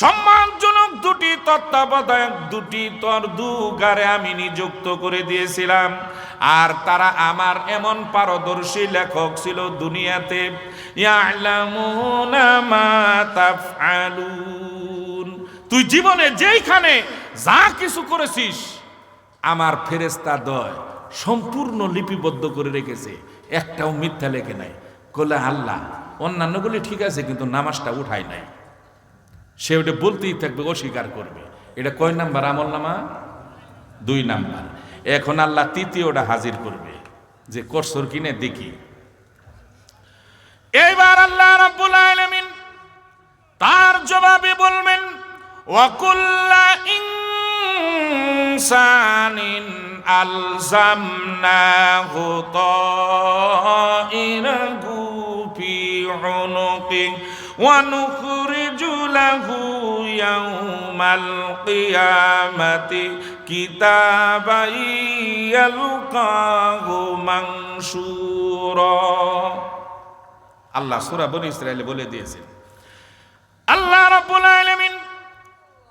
সম্মানজনক দুটি তত্ত্বাবধায়ক, দুটি তর দুগারে আমি নিযুক্ত করে দিয়েছিলাম। আর তারা আমার এমন পারদর্শী লেখক ছিল দুনিয়াতে তুই জীবনে যেইখানে যা কিছু করেছিস, আমার ফেরেস্তা দয় সম্পূর্ণ লিপিবদ্ধ করে রেখেছে। একটাও মিথ্যা লেখে নাই। কলে আল্লাহ, অন্যান্যগুলি ঠিক আছে, কিন্তু নামাজটা উঠায় নাই। সে ওটা বলতেই থাকবে, অস্বীকার করবে। এটা কয় নাম্বার আমল নামা? দুই নাম্বার। এখন আল্লাহ তৃতীয়টা হাজির করবে, যে করসর কিনে দেখি। এইবার আল্লাহ রাব্বুল আলামিন তার জবাবে বলবেন, ওয়াকুল্লা ইনসানিন আলজামনাহু তাইরাহু ফি উনুকি ওয়া লাহু ইয়াউমাল কিয়ামাতি কিতাবাই ইয়ালকাহু মানশুরা আল্লাহ সূরা বনী ইসরায়েলে বলে দিয়েছেন আল্লাহ রাব্বুল আলামিন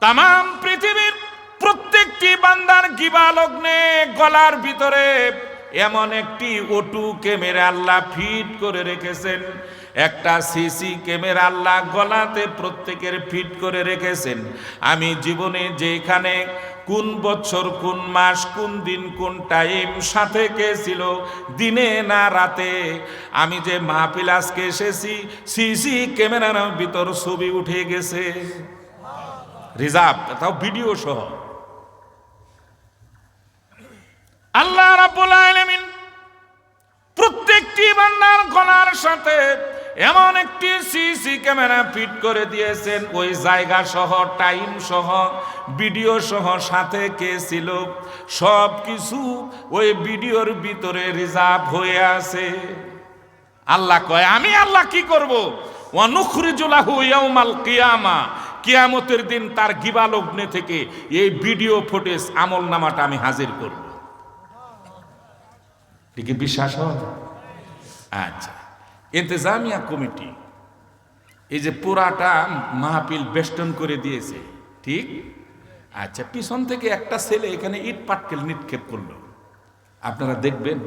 তাম পৃথিবীর প্রত্যেকটি বান্দার গিবা লগ্নে গলার ভিতরে এমন একটি ওটু ক্যামেরা আল্লাহ ফিট করে রেখেছেন। একটা সিসি ক্যামেরা আল্লাহ গলাতে প্রত্যেকের ফিট করে রেখেছেন। আমি জীবনে যেখানে কোন বছর, কোন মাস, কোন দিন, কোন টাইম সাথে কে ছিল, দিনে না রাতে, আমি যে মাহফিল আজকে এসেছি সিসি ক্যামেরার ভিতর ছবি উঠে গেছে। রিজার্ভ, তাও ভিডিও সহ। আল্লাহ রাব্বুল আলামিন প্রত্যেকটি বান্দার গলার সাথে এমন একটি সিসি ক্যামেরা ফিট করে দিয়েছেন। ওই জায়গা সহ, টাইম সহ, ভিডিও সহ সাথে কে ছিল? সব কিছু ওই ভিডিওর ভিতরে রিজার্ভ হয়ে আছে। আল্লাহ কয়, আমি আল্লাহ কি করব? ওয়ানুখরিজুলাহু ইয়াউমাল কিয়ামা। কিয়ামতের দিন তার গিবালগ্নে থেকে এই ভিডিও ফুটেজ, আমল নামাটা আমি হাজির করব। কি বিশ্বাস হয়? আচ্ছা। ইন্তেজামিয়া কমিটি, এই যে পুরাটা মাহফিল বেষ্টন করে দিয়েছে, ঠিক? আচ্ছা পিছন থেকে একটা ছেলে এখানে ইট পাটকেল নিক্ষেপ করল। আপনারা দেখবেন,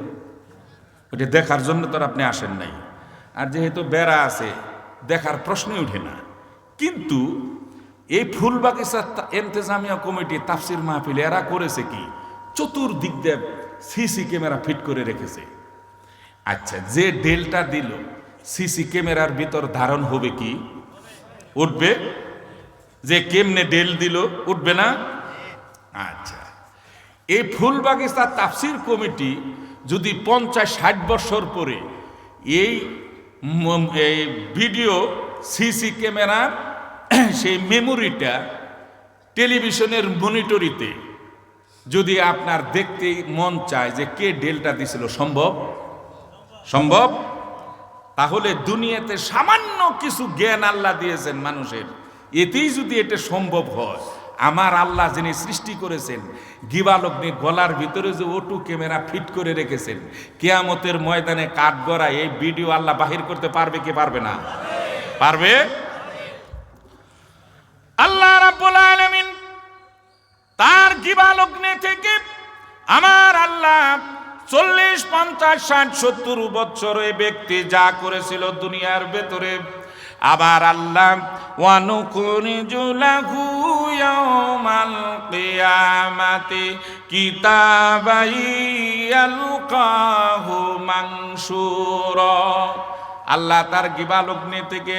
ওটা দেখার জন্য তো আপনি আসেন নাই। আর যেহেতু বেড়া আছে, দেখার প্রশ্নই ওঠে না। কিন্তু এই ফুল বাগিচা এন্তেজামিয়া কমিটি তাফসির মাহফিল এরা করেছে কি? চতুর্দিক দিয়ে সিসি ক্যামেরা ফিট করে রেখেছে। আচ্ছা যে ডেলটা দিল সিসি ক্যামেরার ভিতর ধারণ হবে কি? উঠবে? যে কেমনে ডেল দিল, উঠবে না? আচ্ছা। এই ফুল বাগিচা তাফসির কমিটি যদি পঞ্চাশ ষাট বছর পরে এই ভিডিও সিসি ক্যামেরার সেই মেমোরিটা টেলিভিশনের মনিটরিতে যদি আপনার দেখতে মন চায় যে কে ডেলটা দিছিল, সম্ভব? সম্ভব? তাহলে দুনিয়াতে সামান্য কিছু জ্ঞান আল্লাহ দিয়েছেন মানুষের। এতেই যদি এটা সম্ভব হয়, আমার আল্লাহ যিনি সৃষ্টি করেছেন, গিবালগ্নি গলার ভিতরে যে ওটু ক্যামেরা ফিট করে রেখেছেন, কেয়ামতের ময়দানে কাঠ গড়া এই ভিডিও আল্লাহ বাহির করতে পারবে কি পারবে না? পারবে? আল্লাহ রাব্বুল আলামিন তার গিবালগ্নে থেকে আমার আল্লাহ চল্লিশ, পঞ্চাশ, ষাট, সত্তর বছর এই ব্যক্তি যা করেছিল দুনিয়ার ভেতরে। আবার আল্লাহ আল্লাহ তার গিবালগ্নি থেকে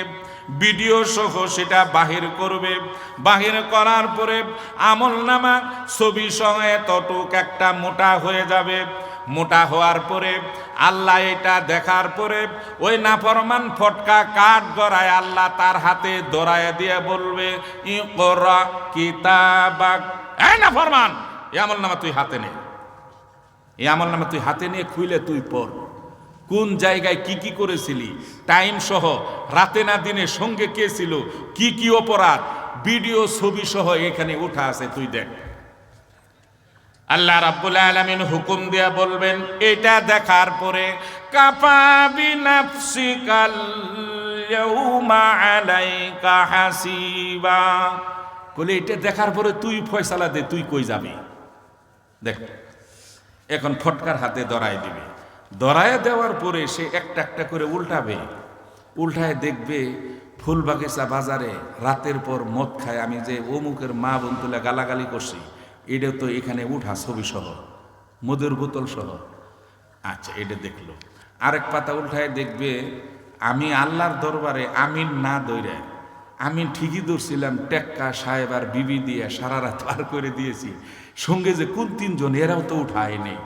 ভিডিও সহ সেটা বাহির করবে। বাহির করার পরে আমল নামা ছবি সহ এতটুক একটা মোটা হয়ে যাবে। মোটা হওয়ার পরে, আল্লাহ এটা দেখার পরে, ওই নাফরমান ফটকা কাঠ গড়ায় আল্লাহ তার হাতে দড়ায় দিয়ে বলবে নাফরমান আমল নামা তুই হাতে নে। এই আমল নামা তুই হাতে নিয়ে খুইলে তুই পড়। কোন জায়গায় কি কি করেছিলি? টাইম সহ, রাতে না দিনে সঙ্গে কে ছিল? কি কি অপরাধ? ভিডিও, ছবি সহ এখানে উঠা আছে, তুই দেখ। আল্লাহ রাব্বুল আলামিন হুকুম দিয়া বলবেন, এটা দেখার পরে, কাফা বিনাফসিকাল ইয়াউমা আলাইকা হাসিবা। বলে এটা দেখার পরে তুই ফয়সালা দে, তুই কই যাবি? দেখ, এখন ফটকার হাতে দরায় দিবে। দরায় দেওয়ার পরে সে একটা একটা করে উল্টাবে। উল্টায় দেখবে ফুল বাগিচা বাজারে রাতের পর মদ খায়। আমি যে অমুকের মা বোন তুলে গালাগালি করছি। এটা তো এখানে উঠা ছবি সহ মধুর বোতল সহ। আচ্ছা এটা দেখল। আরেক পাতা উল্টায় দেখবে, আমি আল্লাহর দরবারে আমিন না দৈরে আমি ঠিকই ধরছিলাম, টেক্কা, সাহেব আর বিবি দিয়ে সারা রাত পার করে দিয়েছি। সঙ্গে যে কোন তিনজন, এরাও তো উঠায় নেই।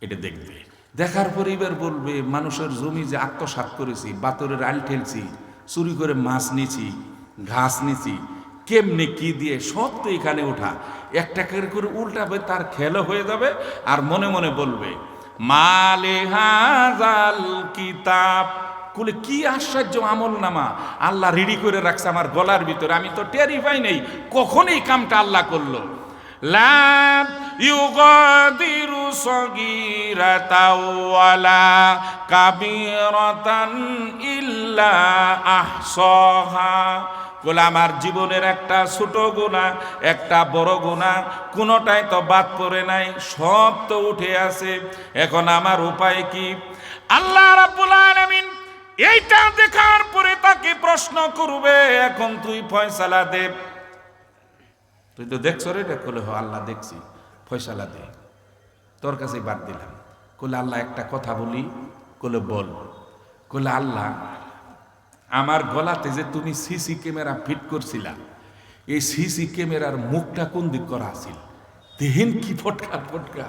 এটা দেখবে। দেখার পর এবার বলবে, মানুষের জমি যে আত্মসাৎ করেছি, বাতরের আল ঠেলছি, চুরি করে মাছ নিছি, ঘাস নিছি কেমনে কি দিয়ে? সব তো এখানে ওঠা। একটা করে উল্টাবে, তার খেলো হয়ে যাবে আর মনে মনে বলবে, মালে হাজাল কিতাব। কুলে কি আশ্চর্য আমল নামা। আল্লাহ রেডি করে রাখছে আমার গলার ভিতরে। আমি তো টেরিফাই নেই। কখন এই কামটা আল্লাহ করল? لا يغادر صغيرة ولا كبيرة إلا أحصاها বলে আমার জীবনের একটা ছোট গুণা একটা বড় গুণা কোনোটাই তো বাদ পড়ে নাই সব তো উঠে আছে এখন আমার উপায় কি আল্লাহ রাব্বুল আলামিন এইটা দেখার পরে তাকে প্রশ্ন করবে এখন তুই ফয়সালা দে তুই তো দেখছ রে রে কলে হ আল্লাহ দেখছি ফয়সালা দে। তোর কাছে বাদ দিলাম। কলে আল্লাহ, একটা কথা বলি। কলে বল। কলে আল্লাহ, আমার গলাতে যে তুমি সিসি ক্যামেরা ফিট করছিলা, এই সিসি ক্যামেরার মুখটা কোন দিক করা আছিল? দেহেন কি ফটকা ফটকা।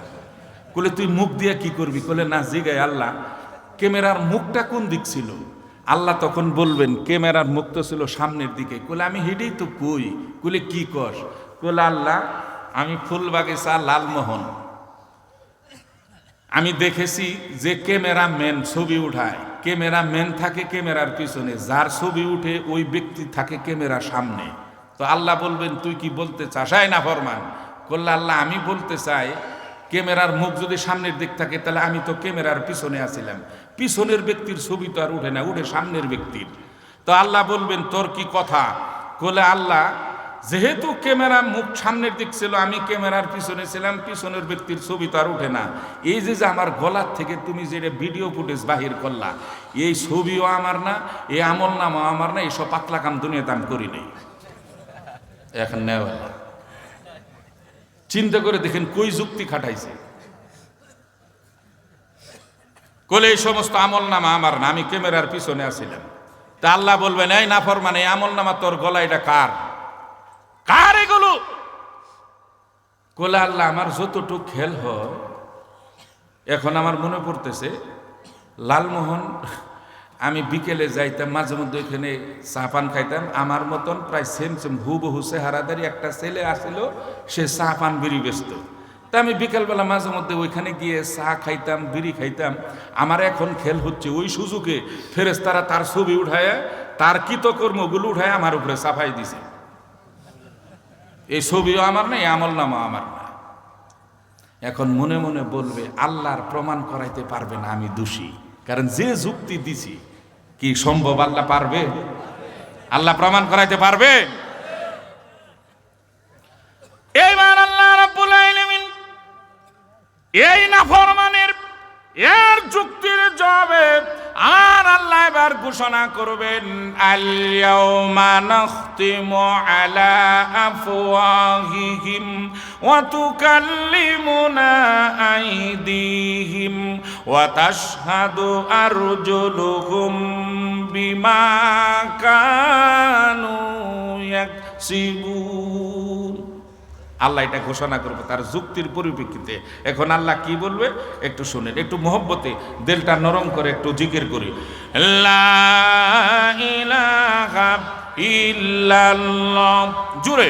কলে তুই মুখ দিয়ে কি করবি? কলে না জিগায় আল্লাহ, ক্যামেরার মুখটা কোন দিক ছিল? আল্লাহ তখন বলবেন, ক্যামেরার মুখ তো ছিল সামনের দিকে। কলে আমি হেঁটেই তো কই? কলে কি কস? কলে আল্লাহ আমি ফুল বাগিচা লালমোহন। আমি দেখেছি যে ক্যামেরা ম্যান ছবি উঠায়। ক্যামেরা ম্যান থাকে ক্যামেরার পিছনে, যার ছবি উঠে ওই ব্যক্তি থাকে ক্যামেরার সামনে। তো আল্লাহ বলবেন, তুই কি বলতে চাস? না ফরমান। করলে আল্লাহ, আমি বলতে চাই, ক্যামেরার মুখ যদি সামনের দিক থাকে, তাহলে আমি তো ক্যামেরার পিছনে আছিলাম। পিছনের ব্যক্তির ছবি তো আর উঠে না, উঠে সামনের ব্যক্তির। তো আল্লাহ বলবেন, তোর কি কথা? কলে আল্লাহ যেহেতু ক্যামেরা মুখ সামনের দিক ছিল, আমি ক্যামেরার পিছনে ছিলাম, পিছনের ব্যক্তির ছবি তো আর উঠে না। এই যে যে আমার গলার থেকে তুমি যেটা ভিডিও ফুটেজ বাহির করলা, এই ছবিও আমার না, এই আমল নামও আমার না এইসব পাতলা কাম দুনিয়াতে আমি করি নাই। এখন নেওয়া চিন্তা করে দেখেন কই যুক্তি খাটাইছে। কলে এই সমস্ত আমল নামা আমার না, আমি ক্যামেরার পিছনে আছিলাম। তা আল্লাহ বলবেন, এই না নাফর মানে আমল নামা তোর গলা এটা কার? কার এগুলো কোলে আল্লাহ, আমার যতটুক খেল হয়, এখন আমার মনে পড়তেছে, লালমোহন, আমি বিকেলে যাইতাম, মাঝে মধ্যে এখানে চা পান খাইতাম, আমার মতন প্রায় সেম সেম হুবহু চেহারাদারি একটা ছেলে আসিল সে চা পান, বিড়ি ব্যস্ত তা আমি বিকেলবেলা মাঝে মধ্যে ওইখানে গিয়ে চা খাইতাম, বিড়ি খাইতাম, আমার এখন খেল হচ্ছে ওই সুযোগে ফেরেস্তারা তার ছবি উঠায়, তার কৃতকর্মগুলো উঠায় আমার উপরে সাফাই দিছে। এই ছবিও আমার না, এই আমল নামা আমার না। এখন মনে মনে বলবে, আল্লাহর প্রমাণ করাইতে পারবে না, আমি দোষী। কারণ যে যুক্তি দিছি, কি সম্ভব আল্লাহ পারবে? আল্লাহ প্রমাণ করাইতে পারবে? এইবার আল্লাহ রাব্বুল আলামিন এই নাফরমানের এর যুক্তির জবাবে আর আল্লাহ এবার ঘোষণা করবেন আলিয়াউমা নাখতিমু আলা আফওয়াহিহিম ওয়া তুকাল্লিমুনা আইদিহিম ওয়া তাশহাদু আরজুলুহুম বিমা কানু ইয়াকসিবুন। আল্লাহ এটা ঘোষণা করবে, তার যুক্তির পরিপ্রেক্ষিতে। এখন আল্লাহ কি বলবে? একটু শুনেন, একটু মহব্বতে দিলটা নরম করে একটু জিকির করি। জুড়ে।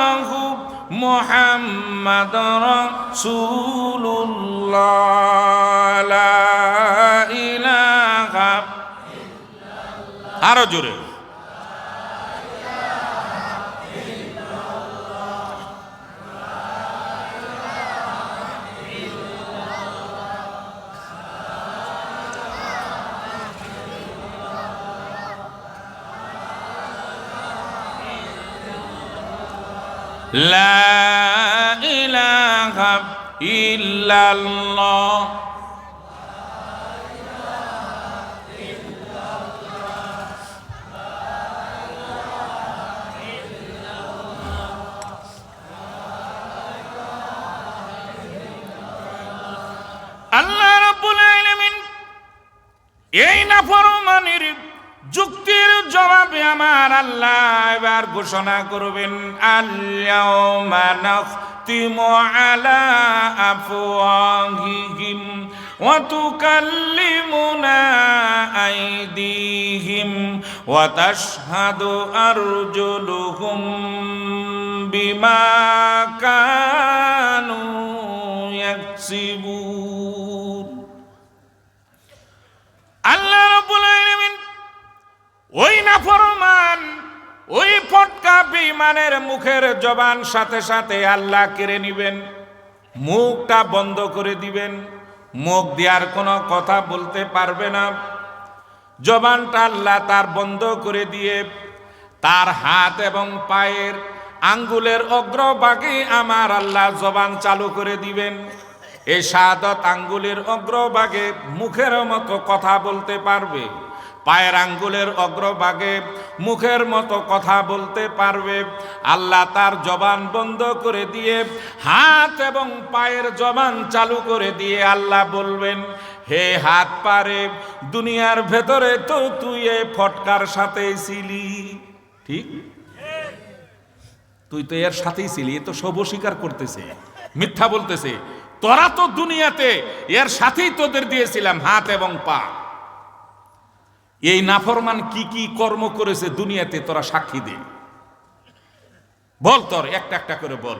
محمد رسول الله لا إله إلا الله لا إله إلا الله আল্লাহ রাব্বুল আলামিন এই নাফরমানির যুক্তির জবাবে আমার আল্লাহ, এবার ঘোষণা করবেন আল্লাহুম্মা নাখতিমু আলা আফওয়াহিহিম ওয়া তুকাল্লিমুনা আইদিহিম ওয়া তাশহাদু আরজুলুহুম বিমা আল্লাহ রাব্বুল ওই নাফরমান ওই ফটকা বিমানের মুখের জবান সাথে সাথে আল্লাহ কেড়ে নিবেন, মুখটা বন্ধ করে দিবেন, মুখ দেওয়ার কোনো কথা বলতে পারবে না। জবানটা আল্লাহ তার বন্ধ করে দিয়ে, তার হাত এবং পায়ের আঙ্গুলের অগ্রভাগে আমার আল্লাহ জবান চালু করে দিবেন। এই সাদত আঙ্গুলের অগ্রভাগে মুখের মতো কথা বলতে পারবে। পায়ের আঙ্গুলের অগ্রভাগে মুখের মতো কথা বলতে পারবে। আল্লাহ তার জবান বন্ধ করে দিয়ে, হাত এবং পায়ের জবান চালু করে দিয়ে আল্লাহ বলবেন, হে হাত পারে, দুনিয়ার ভেতরে তো তুই এ ফটকার সাথে ছিলি। ঠিক? তুই তো এর সাথেই ছিলি, এ তো সব স্বীকার করতেছে, মিথ্যা বলতেছে। তোরা তো দুনিয়াতে এর সাথেই তোদের দিয়েছিলাম, হাত এবং পা। এই নাফরমান কি কি কর্ম করেছে দুনিয়াতে তোরা সাক্ষী দে। বল তোর, একটা একটা করে বল।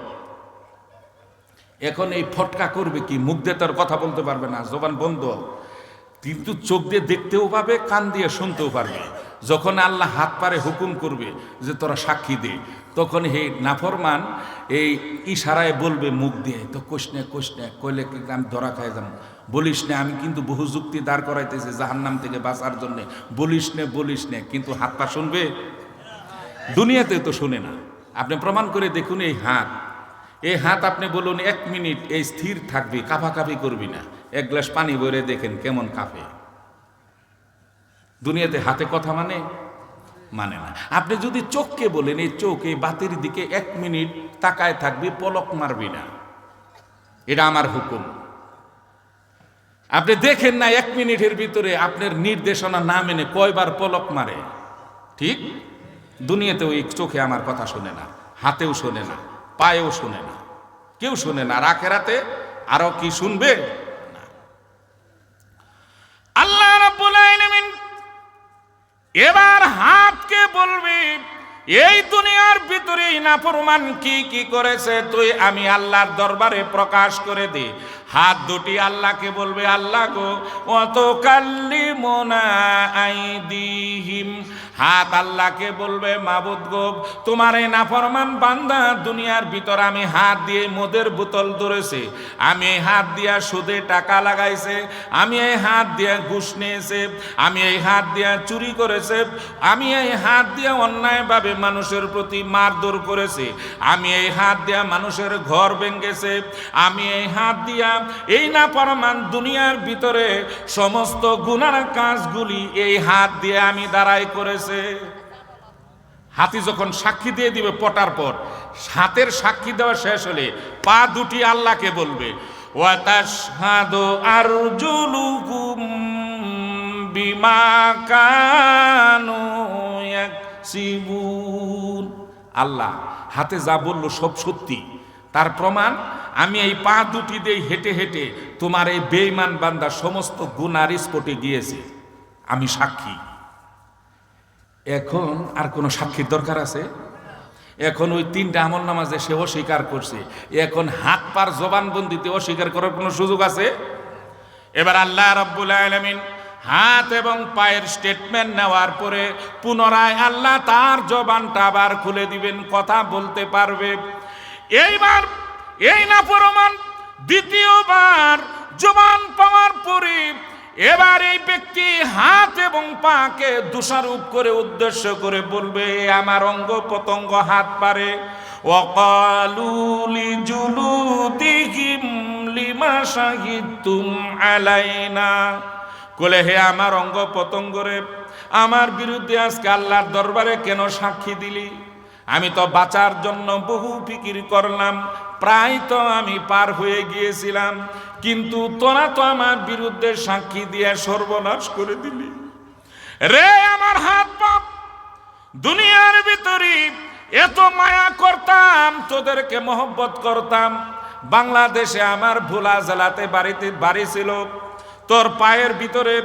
এখন এই ফটকা করবে কি? মুখ দিয়ে তোর কথা বলতে পারবে না, জবান বন্ধ। কিন্তু চোখ দিয়ে দেখতেও পাবে, কান দিয়ে শুনতেও পারবে। যখন আল্লাহ হাত পারে হুকুম করবে যে তোরা সাক্ষী দে, তখন হে নাফরমান এই ইশারায় বলবে মুখ দিয়ে তো কোশনে কোশনে কইলে কি আমি ধরা খাই যাম বলিস নে, আমি কিন্তু বহু যুক্তি দাঁড় করাইতেছি জাহান্নাম থেকে বাঁচার জন্য। বলিস নে বলিস নে, কিন্তু হাত পা শুনবে? দুনিয়াতে তো শুনে না। আপনি প্রমাণ করে দেখুন এই হাত। এই হাত আপনি বলুন, এক মিনিট এই স্থির থাকবি কাফাকাফি করবি না। এক গ্লাস পানি ভরে দেখেন কেমন কাঁপে। দুনিয়াতে হাতে কথা মানে? মানে না। আপনি যদি চোখকে বলেন, এই চোখ, এই বাতির দিকে এক মিনিট তাকায় থাকবি, পলক মারবি না। এটা আমার হুকুম। আপনি দেখেন না এক মিনিটের ভিতরে আপনার নির্দেশনা না মেনে কয়বার পলক মারে। ঠিক? দুনিয়াতে ওই চোখে আমার কথা শোনে না, হাতেও শোনে না, পায়েও শোনে না, কেউ শোনে না রাখে রাতে আরও কি শুনবে। আল্লাহ এবার হাতকে বলবি, এই দুনিয়ার ভিতরে নাফরমান কি কি করেছে? তুই আমি আল্লাহর দরবারে প্রকাশ করে দে। হাত দুটি আল্লাহকে বলবে আল্লাহ গো অত কাল্লি মোনা আইদিহিম। হাত আল্লাহকে বলবে, মাবুদ গো, তোমার এই নাফরমান বান্দা দুনিয়ার ভিতর আমি হাত দিয়ে মদের বোতল ধরেছে। আমি এই হাত দিয়া সুদে টাকা লাগাইছে, আমি এই হাত দিয়া ঘুষ নিয়েছে, আমি এই হাত দিয়া চুরি করেছে, আমি এই হাত দিয়া অন্যায়ভাবে মানুষের প্রতি মারধর করেছে। আমি এই হাত দিয়া মানুষের ঘর ভেঙ্গেছে আমি এই হাত দিয়া এই না পরমান দুনিয়ার ভিতরে সমস্ত গুনার কাজগুলি এই হাত দিয়ে আমি দাঁড়াই করেছে। হাতি যখন সাক্ষী দিয়ে দিবে পটার পর, হাতের সাক্ষী দেওয়া শেষ হলে পা দুটি আল্লাহকে বলবে আল্লাহ, হাতে যা বলল সব সত্যি। তার প্রমাণ, আমি এই পা দুটি দিয়ে হেঁটে হেঁটে তোমার এই বেইমান বান্দা সমস্ত গুনার স্পটে গিয়েছে। আমি সাক্ষী। এখন আর কোনো সাক্ষীর দরকার আছে? এখন ওই তিনটা আমল নামাজে সে অস্বীকার করছে। এখন হাত পার জবানবন্দিতে অস্বীকার করার কোনো সুযোগ আছে? এবার আল্লাহ রব্বুল আলমিন হাত এবং পায়ের স্টেটমেন্ট নেওয়ার পরে পুনরায় আল্লাহ তার জবানটা আবার খুলে দিবেন, কথা বলতে পারবে। এইবার এই না প্রমাণ দ্বিতীয়বার জবান পাওয়ার পরে এবার এই ব্যক্তি হাত এবং পাকে দোষারোপ করে, উদ্দেশ্য করে বলবে, আমার অঙ্গ পতঙ্গ হাত পারে। ওকালুলি জুলুদিহিম লিমা শাহিদতুম আলাইনা। বলে হে আমার অঙ্গ পতঙ্গরে আমার বিরুদ্ধে আজকে আল্লাহর দরবারে কেন সাক্ষী দিলি? আমি তো বাঁচার জন্য বহু ফিকির করলাম, প্রায় তো আমি পার হয়ে গিয়েছিলাম, কিন্তু তোরা তো আমার বিরুদ্ধে সাক্ষী দিয়ে সর্বনাশ করে দিলি। রে আমার হাত পাপ দুনিয়ার ভিতরে এত মায়া করতাম, তোদেরকে মহব্বত করতাম। বাংলাদেশে আমার ভোলা জেলাতে বাড়িতে বাড়ি ছিল, তোর পায়ের ভিতরে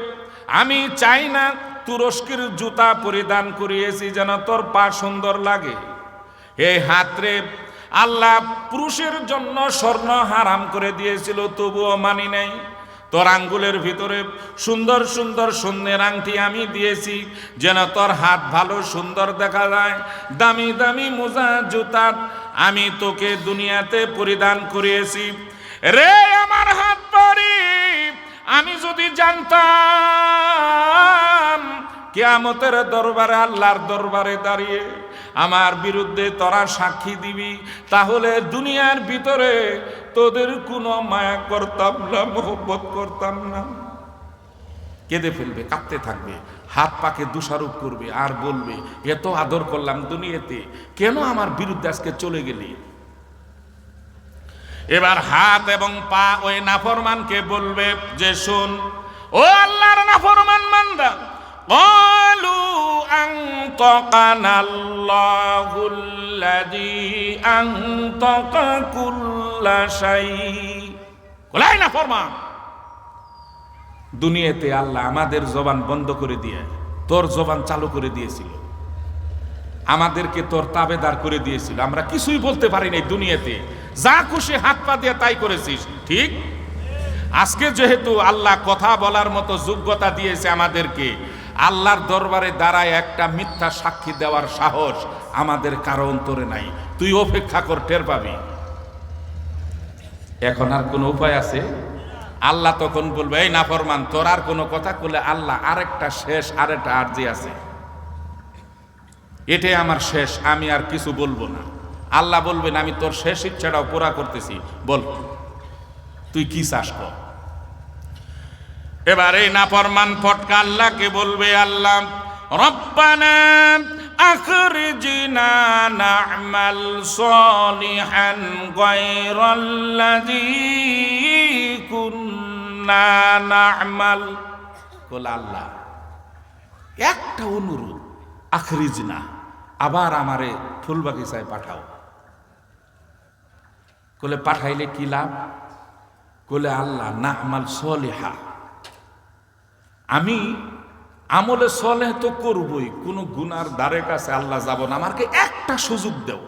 আমি চাই না তুরস্কের জুতা পরিধান করিয়েছি যেন তোর পা সুন্দর লাগে। এই হাতরে, আল্লাহ পুরুষের জন্য স্বর্ণ হারাম করে দিয়েছিল, তবুও মানি নাই। তোর আঙ্গুলের ভিতরে সুন্দর সুন্দর শূন্যের আংটি আমি দিয়েছি, যেন তোর হাত ভালো সুন্দর দেখা যায়। দামি দামি মোজা, জুতা আমি তোকে দুনিয়াতে পরিধান করিয়েছি। রে আমার হাত পারি আমি যদি জানতাম, কেয়ামতের দরবারে, আল্লাহর দরবারে দাঁড়িয়ে আমার বিরুদ্ধে তোরা সাক্ষী দিবি, তাহলে দুনিয়ার ভিতরে তোদের কোনো মায়া করতাম না, মোহব্বত করতাম না। কেঁদে ফেলবে, কাঁদতে থাকবে, হাত পাকে দোষারোপ করবে, আর বলবে, এত আদর করলাম দুনিয়াতে, কেন আমার বিরুদ্ধে আজকে চলে গেলি? এবার হাত এবং পা ওই নাফরমানকে বলবে যে শোন ও আল্লাহর নাফরমান মান্দা قالوا أنطقنا الله الذي أنطق كل شيء কোলাই না ফরমান দুনিয়াতে আল্লাহ আমাদের জবান বন্ধ করে দিয়ে তোর জবান চালু করে দিয়েছিল আমাদেরকে তোর তাবেদার করে দিয়েছিল আমরা কিছুই বলতে পারি নাই দুনিয়াতে যা খুশি হাত পা দিয়ে তাই করেছিস, ঠিক? আজকে যেহেতু আল্লাহ কথা বলার মতো যোগ্যতা দিয়েছে আমাদেরকে, আল্লাহর দরবারে দাঁড়ায় একটা মিথ্যা সাক্ষী দেওয়ার সাহস আমাদের কারও অন্তরে নাই। তুই অপেক্ষা কর, টের পাবি। এখন আর কোনো উপায় আছে? আল্লাহ তখন বলবে, এই নাফরমান, তোর আর কোনো কথা বলে আল্লাহ আরেকটা শেষ, আরেকটা আর্জি আছে। এটাই আমার শেষ, আমি আর কিছু বলব না। আল্লাহ বলবেন, আমি তোর শেষ ইচ্ছাটাও পুরা করতেছি। বল, তুই কি চাস কর? এবার নাফরমান ফটকা আল্লাহকে বলবে, আল্লাহ, রব্বানা আখরিজনা না'মাল সলিহান গায়রাল্লাযী কুন্না না'মাল। বল আল্লাহ, একটা অনুরোধ, আখরিজনা, আবার আমারে ফুলবাগিচায় পাঠাও। কলে পাঠাইলে কি লাভ? কলে আল্লাহ না আমাল সলেহা। আমি আমলে সলেহ তো করবই, কোনো গুনার দ্বারে কাছে আল্লাহ যাব না, আমাকে একটা সুযোগ দেও।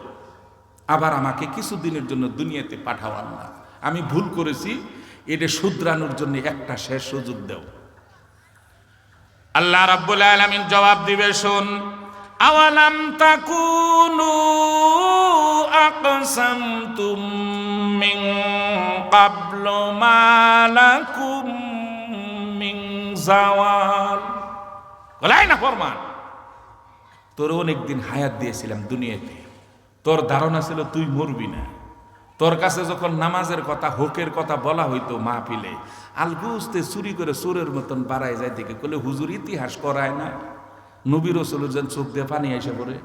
আবার আমাকে কিছুদিনের জন্য দুনিয়াতে পাঠাও আল্লাহ আমি ভুল করেছি, এটা শুধরানোর জন্য একটা শেষ সুযোগ দেও। আল্লাহ রাব্বুল আলামিন জবাব দিবে, শুন, আওয়ালাম তাকুনু আকসামতুম মিন ক্বাবলু মা লাকুম মিন জাওয়াল বলাই না ফরমান। তোর অনেকদিন হায়াত দিয়েছিলাম দুনিয়াতে। তোর ধারণা ছিল তুই মরবি না। তোর কাছে যখন নামাজের কথা, হোকের কথা বলা হইতো মাহফিলে, আলগুস্তে চুরি করে চোরের মতন বাড়ায় যায় দেখে কলে হুজুর ইতিহাস করায় না। নবী রসুলের যেন চোখ দিয়ে পানি এসে পড়ে।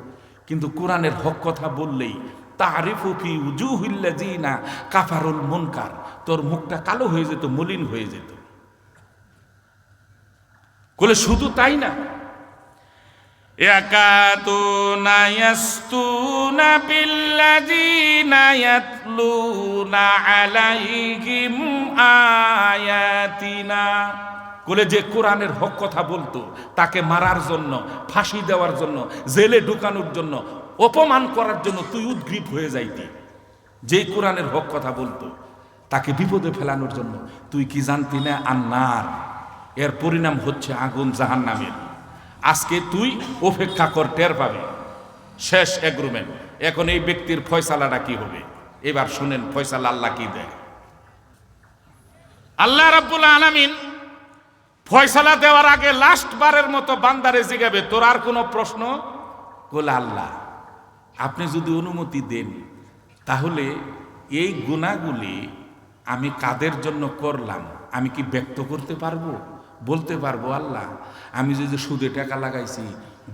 কিন্তু কোরআনের হক কথা বললেই তারিফু ফি উজুহিল্লা জি না কাফারুল মুনকার তোর মুখটা কালো হয়ে যেত মলিন হয়ে যেত বলে শুধু তাই না يكادون يسطون بالذين يتلون عليهم آياتنا বলে যে কোরআনের হক কথা বলতো তাকে মারার জন্য ফাঁসি দেওয়ার জন্য জেলে ঢুকানোর জন্য অপমান করার জন্য তুই উদ্গ্রীব হয়ে যাইতি। যেই কোরআনের হক কথা বলতো, তাকে বিপদে ফেলানোর জন্য তুই কি জানতি না আন্নার? এর পরিণাম হচ্ছে আগুন জাহান্নামের। আজকে তুই অপেক্ষা কর, টের পাবে। শেষ এগ্রুমেন্ট এখন এই ব্যক্তির ফয়সালাটা কি হবে? এবার শুনেন ফয়সালা আল্লাহ কি দেয়। আল্লাহ রাব্বুল আলামিন ফয়সালা দেওয়ার আগে লাস্ট বারের মতো বান্দারে জিগাবে, তোর আর কোনো প্রশ্ন? বলে আল্লাহ। আপনি যদি অনুমতি দেন, তাহলে এই গুণাগুলি আমি কাদের জন্য করলাম, আমি কি ব্যক্ত করতে পারব? বলতে পারব, আল্লাহ, আমি যে যে সুদে টাকা লাগাইছি,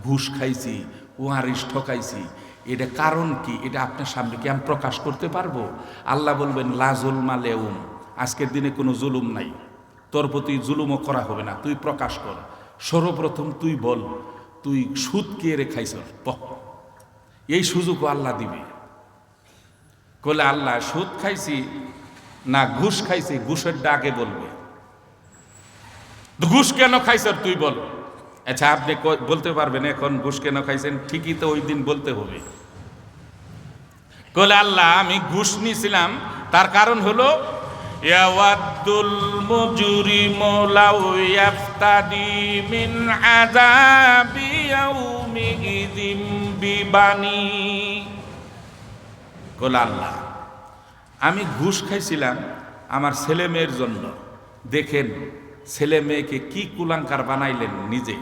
ঘুষ খাইছি ওয়ারিস ঠকাইছি, এটা কারণ কি? এটা আপনার সামনে কি আমি প্রকাশ করতে পারব? আল্লাহ বলবেন লাজুল মালেউম আজকের দিনে কোনো জুলুম নাই। তোর প্রতি জুলুমও করা হবে না, তুই প্রকাশ কর। সর্বপ্রথম তুই বল, তুই সুদ কে রে খাইছ এই সুযোগও আল্লাহ দিবে। কলে আল্লাহ, সুদ খাইছি না ঘুষ খাইছি, ঘুষের ডাকে বলবে। ঘুষ কেন খাইছেন তুই বল। আচ্ছা আপনি বলতে পারবেন, এখন ঘুষ কেন খাইছেন? ঠিকই তো ওই দিন বলতে হবে। কলে আল্লাহ, আমি ঘুষ নিয়েছিলাম তার কারণ হলো, ইয়াওয়াদ্দুল মুজরিমু লাউ ইয়াফতাদি মিন আযাবি আল্লাহ, আমি ঘুষ খাইছিলাম আমার ছেলে মেয়ের জন্য। দেখেন, ছেলে মেয়েকে কি কুলাঙ্কার বানাইলেন নিজে।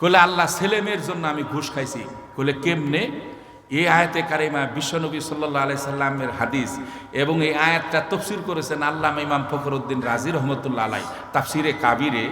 কলে আল্লাহ ছেলে মেয়ের জন্য আমি ঘুষ খাইছি। কলে কেমনে? এই আয়াতে কারিমা বিশ্বনবী সাল্লাহ আলাই সাল্লামের হাদিস এবং এই আয়াতটা তফসির করেছেন আল্লাহ ইমাম ফখরুদ্দিন রাজি রহমতুল্লাহ আলাই তাফসিরে কাবিরে।